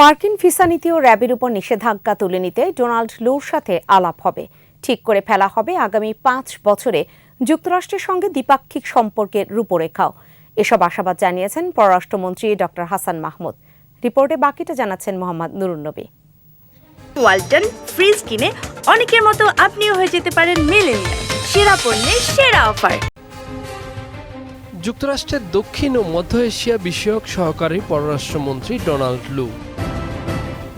মার্কিন ভিসা নীতি ও র্যাবের উপর নিষেধাজ্ঞা তুলে নিতে ডোনাল্ড লুর সাথে আলাপ হবে। ঠিক করে ফেলা হবে আগামী পাঁচ বছরে যুক্তরাষ্ট্রের সঙ্গে দ্বিপাক্ষিক সম্পর্কের রূপরেখাও। এসব আশাবাদ জানিয়েছেন পররাষ্ট্রমন্ত্রী ডক্টর হাসান মাহমুদ। রিপোর্টে বাকিটা জানাচ্ছেন মোহাম্মদ নুরুন্নবী ওয়ালটন ফ্রিজ কিনে অনেকের মতো আপনিও হয়ে যেতে পারেন মেলেনিয়া সেরা পণ্যের সেরা অফার। যুক্তরাষ্ট্রের দক্ষিণ ও মধ্য এশিয়া বিষয়ক সহকারী পররাষ্ট্রমন্ত্রী ডোনাল্ড লু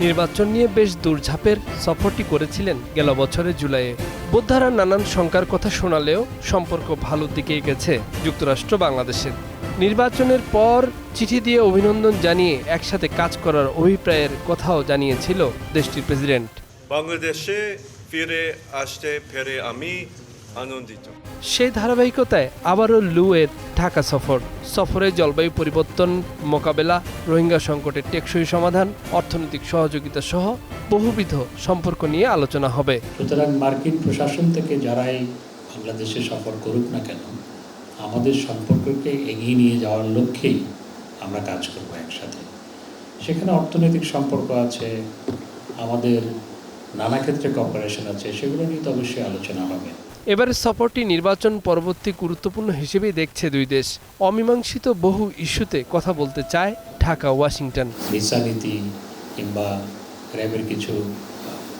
নির্বাচন নিয়ে বেশ দূরঝাঁপের সফরটি করেছিলেন গেল বছরের জুলাইয়ে। বোদ্ধারা নানান শঙ্কার কথা শোনালেও সম্পর্ক ভালোর দিকেই গেছে যুক্তরাষ্ট্র বাংলাদেশের। নির্বাচনের পর চিঠি দিয়ে অভিনন্দন জানিয়ে একসাথে কাজ করার অভিপ্রায়ের কথাও জানিয়েছিল দেশটির প্রেসিডেন্ট। বাংলাদেশে ফিরে আসতে পেরে আমি আনন্দিত। সেই ধারাবাহিকতায় আবারও লু এর ঢাকা সফর। সফরে জলবায়ু পরিবর্তন মোকাবেলা রোহিঙ্গা সংকটের টেকসই সমাধান অর্থনৈতিক সহযোগিতা সহ বহুবিধ সম্পর্ক নিয়ে আলোচনা হবে। সুতরাং মার্কিন প্রশাসন থেকে যারাই বাংলাদেশে সফর করুক না কেন আমাদের সম্পর্ককে এগিয়ে নিয়ে যাওয়ার লক্ষ্যেই আমরা কাজ করব একসাথে। সেখানে অর্থনৈতিক সম্পর্ক আছে আমাদের নানা ক্ষেত্রে কপারেশন আছে সেগুলো নিয়ে তো অবশ্যই আলোচনা হবে। এবারের সফরটি নির্বাচন পরবর্তী গুরুত্বপূর্ণ হিসেবেই দেখছে দুই দেশ। অমীমাংসিত বহু ইস্যুতে কথা বলতে চায় ঢাকা ওয়াশিংটন। ভিসা নীতি কিংবা র্যাবের কিছু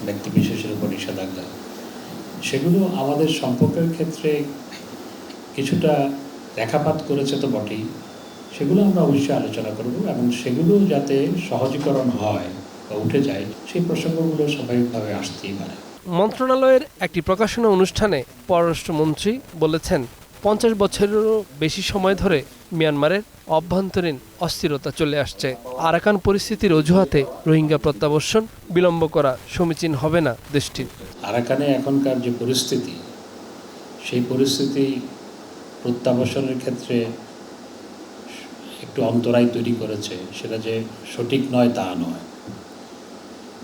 ব্যক্তি বিশেষের উপর নিষেধাজ্ঞা। সেগুলো আমাদের সম্পর্কের ক্ষেত্রে কিছুটা রেখাপাত করেছে তো বটেই। সেগুলো আমরা অবশ্যই আলোচনা করব এবং সেগুলো যাতে সহজীকরণ হয় বা উঠে যায়, সেই প্রসঙ্গগুলো স্বাভাবিকভাবে আসতেই পারে। মন্ত্রণালয়ের একটি প্রকাশনা অনুষ্ঠানে পররাষ্ট্রমন্ত্রী বলেছেন, পঞ্চাশ বছরেরও বেশি সময় ধরে মিয়ানমারের অভ্যন্তরীণ অস্থিরতা চলে আসছে। আরাকান পরিস্থিতির অজুহাতে রোহিঙ্গা প্রত্যাবর্ষণ বিলম্ব করা সমীচীন হবে না দেশটির। আরাকানে এখনকার যে পরিস্থিতি, সেই পরিস্থিতি প্রত্যাবাসনের ক্ষেত্রে একটু অন্তরায় তৈরি করেছে। সেটা যে সঠিক নয় তা নয়।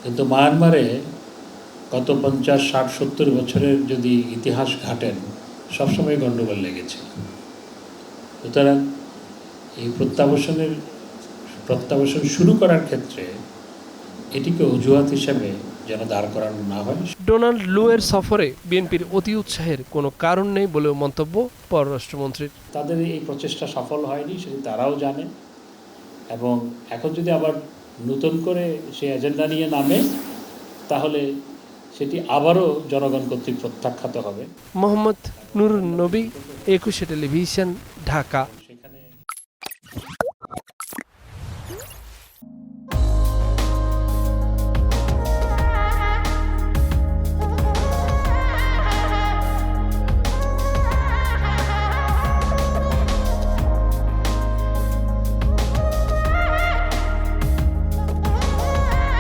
কিন্তু মায়ানমারে গত পঞ্চাশ ষাট সত্তর বছরের যদি ইতিহাস ঘাটেন সবসময় গণ্ডগোল লেগেছে। সুতরাং এই প্রত্যাবাসনের প্রত্যাবাসন শুরু করার ক্ষেত্রে এটিকে অজুহাত হিসেবে যেন দাঁড় করানো না হয়। ডোনাল্ড লুয়ের সফরে বিএনপির অতি উৎসাহের কোনো কারণ নেই বলেও মন্তব্য পররাষ্ট্রমন্ত্রীর। তাদের এই প্রচেষ্টা সফল হয়নি সেটি তারাও জানে। এবং এখন যদি আবার নতুন করে সেই এজেন্ডা নিয়ে নামে তাহলে সেটি আবারও জনগণ কর্তৃক প্রত্যাখ্যাত হবে। মোহাম্মদ নুরুন নবী একুশে টেলিভিশন ঢাকা।